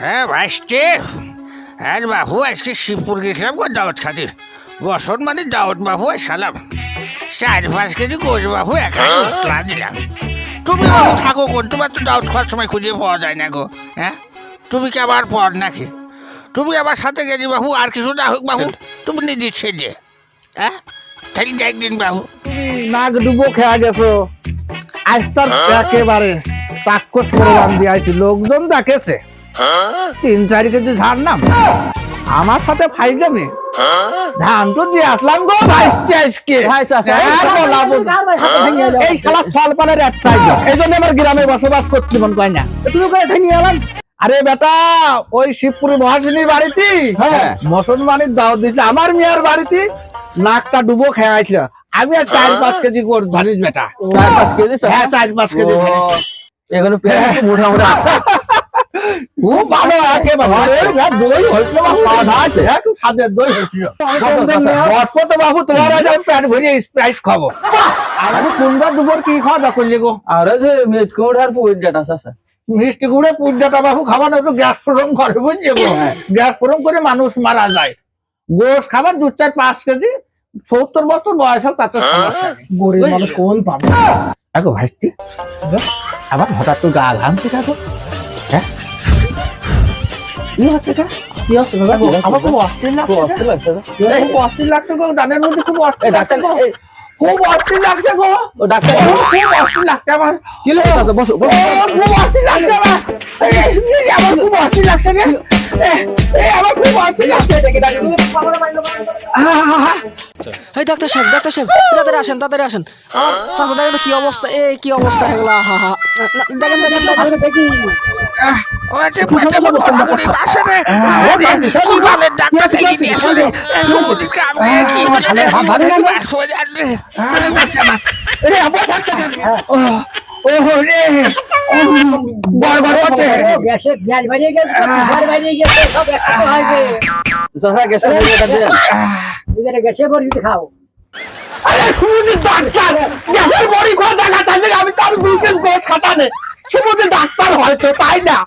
হ্যাঁ ভাইস্টে। হ্যাঁ বাবু আজকে শিবপুর গেছিলাম গো দাওয়াত খাতির বসন মানে দাওয়াত বাবু আজ খালাম। চার পাঁচ কেজি গোস বাবু একা দিলাম। তুমি বাবু থাকো কোন? তোমার তো দাওয়াত খাওয়ার সময় খুঁজে পাওয়া যায় না গো হ্যাঁ? তুমি কি আবার পর নাকি? তুমি আমার সাথে গেছি বাবু আর কিছু না হোক বাবু তুমি নিজে ছেলে হ্যাঁ? তাহলে একদিন তুমি নাক ডুবো খেয়া গেছো। আজ তার একেবারে তাক্ষস প্রমাণ দিয়েছি লোকজন দেখেছে তিন চারি কেজি ধান নাম। আমার সাথে যাবে ধান তো দিয়ে আসলাম গো ভাই চাচা, এই না। এই শালা ফলপানের একটাই এই জন্য আমার গ্রামে বসবাস করছি মন কয় না। তুমি নিয়ে এলাম আরে বেটা ওই শিবপুরি মহাসিনীর বাড়িতে হ্যাঁ। মুসলমানের দাওয়াত আমার মেয়ের বাড়িতে নাকটা ডুবো খেয়েছিল আমি আর চার পাঁচ কেজি করে ধরিস বেটা। চার পাঁচ কেজি হ্যাঁ চার পাঁচ কেজি এগুলো পেয়ে মোটা মোটা খুব ভালো একেবারে। যা দই হয়েছিল বা আছে হ্যাঁ খুব দই হয়েছিল। বসপত বাবু তোমার আজ আমি প্যাট ভরিয়ে স্প্রাইট খাব। আমি কোনটা দুপুর কি খাওয়া দাওয়া করলি গো আর যে মেট কোড়ার পুইট চাচা মিষ্টি গুড়ে পুজাটা বাবু খাবার একটু গ্যাস ফোরম করে বুঝছে গো? গ্যাস ফোরম করে মানুষ মারা যায়। গোস খাবার দু চার পাঁচ কেজি সত্তর বছর বয়স হোক তাতে গরিব মানুষ কোন পাবে? দেখো ভাইস্তি আবার হঠাৎ তো গা ঘামছে কাকো হ্যাঁ খুব অস্থির লাগছে গো। লাগছে। খুব লাগছে মধ্যে খুব অস্থির লাগছে গো খুব অস্থির লাগছে গো ও ডাক্তার খুব অস্থির লাগছে আমার কি লাগে চাচা বসো বসো খুব অস্থির লাগছে আমার আমার খুব অস্থির লাগছে রে আমার খুব অস্থির এই ডাক্তার সাহেব ডাক্তার সাহেব তাড়াতাড়ি আসেন তাড়াতাড়ি আসেন। আমার চাচা দেখেন কি অবস্থা এ কি অবস্থা এগুলো হা হা। দেখেন দেখেন দেখেন। ওই যে পেটে ঘোরাঘুরি বাসে রে আরে, কি ডাক্তার দেখি নিয়ে আসলে সমুদ্রের কামড়ে কি হলে রে ভালো লাগল? বাস যাবে আরে বাচ্চা মা। এরে, আবার থাকছে না। ও, ও রে ও, গড় গড় করছে। চাচা গেছে ডাক্তার, বড়ি দেখাও আমি আর দুই খাটানে। শুনুনি ডাক্তার হয়তো, তাই না?